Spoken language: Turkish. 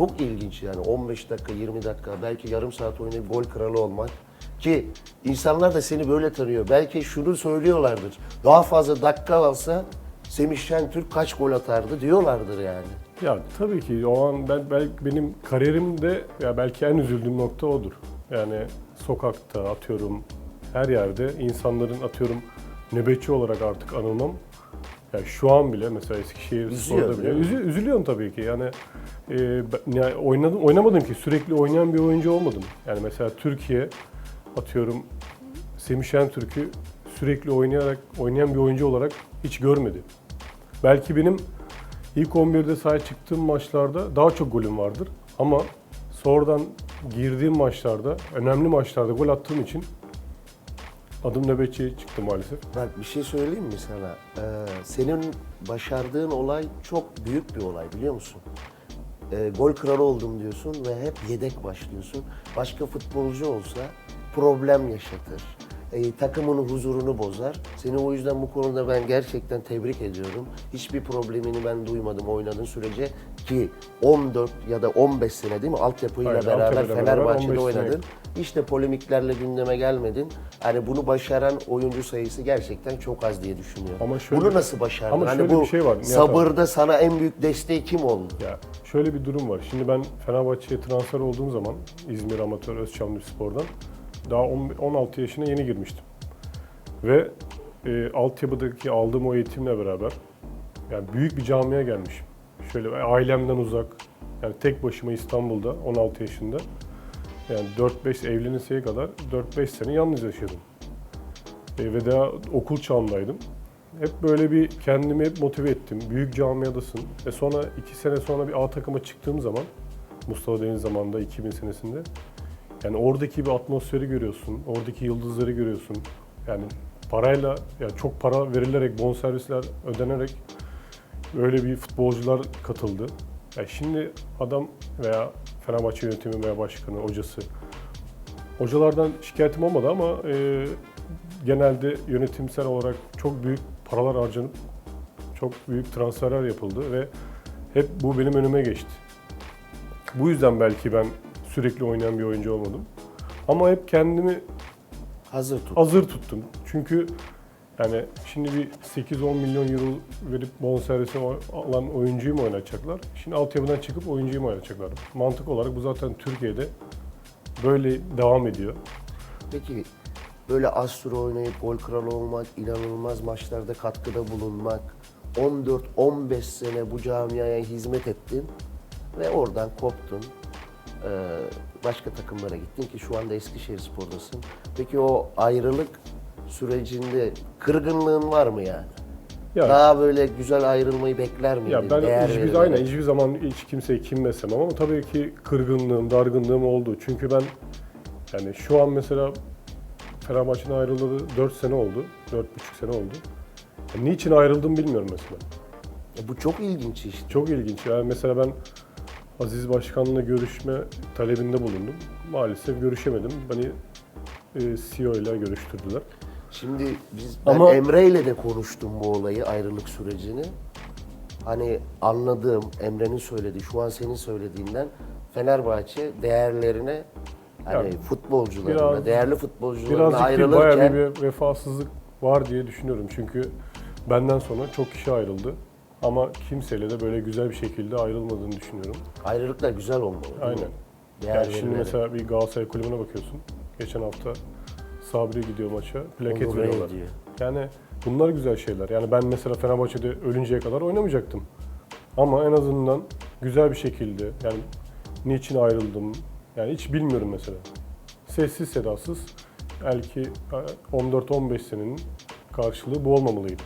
çok ilginç yani 15 dakika, 20 dakika, belki yarım saat oynayıp gol kralı olmak. Ki insanlar da seni böyle tanıyor. Belki şunu söylüyorlardır. Daha fazla dakika alsa Semih Şentürk kaç gol atardı diyorlardır yani. Ya tabii ki o an ben, belki benim kariyerimde ya belki en üzüldüğüm nokta odur. Yani sokakta atıyorum her yerde insanların atıyorum nöbetçi olarak artık anılmam. Ya şu an bile mesela Eskişehir Üzüyor, Spor'da bile üzü- üzülüyorum tabii ki. Yani, e, oynadım oynamadım ki sürekli oynayan bir oyuncu olmadım. Yani mesela Türkiye atıyorum Semih Şentürk'ü sürekli oynayarak oynayan bir oyuncu olarak hiç görmedi. Belki benim ilk 11'de sahaya çıktığım maçlarda daha çok golüm vardır. Ama sonradan girdiğim maçlarda, önemli maçlarda gol attığım için adım nöbetçi çıktı maalesef. Bak bir şey söyleyeyim mi sana? Ee, senin başardığın olay çok büyük bir olay biliyor musun? Ee, gol kralı oldum diyorsun ve hep yedek başlıyorsun. Başka futbolcu olsa problem yaşatır. Ee, takımın huzurunu bozar. Seni o yüzden bu konuda ben gerçekten tebrik ediyorum. Hiçbir problemini ben duymadım oynadığın sürece ki 14 ya da 15 sene değil mi altyapıyla Aynen, beraber altyapıyla beraber Fenerbahçe'de 15 sene. oynadın. Hiç de polemiklerle gündeme gelmedin. Hani bunu başaran oyuncu sayısı gerçekten çok az diye düşünüyorum. Ama şöyle- bunu nasıl başardın? ama hani bu bir şey var, Nihat sabırda sana en büyük desteği kim oldu? Ya şöyle bir durum var. Şimdi ben Fenerbahçe'ye transfer olduğum zaman İzmir Amatör Özçamlı Spor'dan daha on- 16 yaşına yeni girmiştim. Ve e, altyapıdaki aldığım o eğitimle beraber yani büyük bir camiye gelmişim. Şöyle ailemden uzak, yani tek başıma İstanbul'da 16 yaşında. Yani 4-5 evleninceye kadar 4-5 sene yalnız yaşadım. E, ve daha okul çağındaydım. Hep böyle bir kendimi hep motive ettim. Büyük camiadasın. E sonra iki sene sonra bir A takıma çıktığım zaman Mustafa Deniz zamanında 2000 senesinde yani oradaki bir atmosferi görüyorsun. Oradaki yıldızları görüyorsun. Yani parayla yani çok para verilerek bonservisler ödenerek böyle bir futbolcular katıldı. Ya şimdi adam veya Fenerbahçe yönetimi veya başkanı, hocası Hocalardan şikayetim olmadı ama e, genelde yönetimsel olarak çok büyük paralar harcanıp çok büyük transferler yapıldı ve hep bu benim önüme geçti. Bu yüzden belki ben sürekli oynayan bir oyuncu olmadım. Ama hep kendimi Hazır tut. hazır tuttum. Çünkü yani şimdi bir 8-10 milyon euro verip bonservisi alan oyuncuyu mu oynatacaklar? Şimdi altyapıdan çıkıp oyuncuyu mu oynatacaklar? Mantık olarak bu zaten Türkiye'de böyle devam ediyor. Peki böyle az süre oynayıp gol kralı olmak, inanılmaz maçlarda katkıda bulunmak, 14-15 sene bu camiaya hizmet ettin ve oradan koptun. Ee, başka takımlara gittin ki şu anda Eskişehir Spor'dasın. Peki o ayrılık sürecinde kırgınlığın var mı yani? Ya- Daha böyle güzel ayrılmayı bekler miydin? Ya ben Değer hiçbir, aynen hiçbir zaman hiç kimseyi kinmesem ama tabii ki kırgınlığım, dargınlığım oldu. Çünkü ben yani şu an mesela Fenerbahçe'den ayrılalı 4 sene oldu. 4,5 sene oldu. Ya niçin ayrıldım bilmiyorum mesela. Ya bu çok ilginç işte. Çok ilginç. Yani mesela ben Aziz Başkan'la görüşme talebinde bulundum. Maalesef görüşemedim. Beni e, CEO ile görüştürdüler. Şimdi biz ben Ama- Emre ile de konuştum bu olayı, ayrılık sürecini. Hani anladığım, Emre'nin söylediği, şu an senin söylediğinden Fenerbahçe değerlerine hani Ya, futbolcularına, biraz- değerli futbolcularına Birazcık değil, ayrılırken bayağı bir vefasızlık var diye düşünüyorum. Çünkü benden sonra çok kişi ayrıldı. Ama kimseyle de böyle güzel bir şekilde ayrılmadığını düşünüyorum. ayrılıklar güzel olmalı. değil mi? Aynen. Değer Yani şimdi verilerek. mesela bir Galatasaray kulübüne bakıyorsun. Geçen hafta Sabri gidiyor maça, plaket Onur veriyorlar. Yani bunlar güzel şeyler. Yani ben mesela Fenerbahçe'de ölünceye kadar oynamayacaktım. Ama en azından güzel bir şekilde yani niçin ayrıldım yani hiç bilmiyorum mesela. Sessiz sedasız belki 14-15 senenin karşılığı bu olmamalıydı.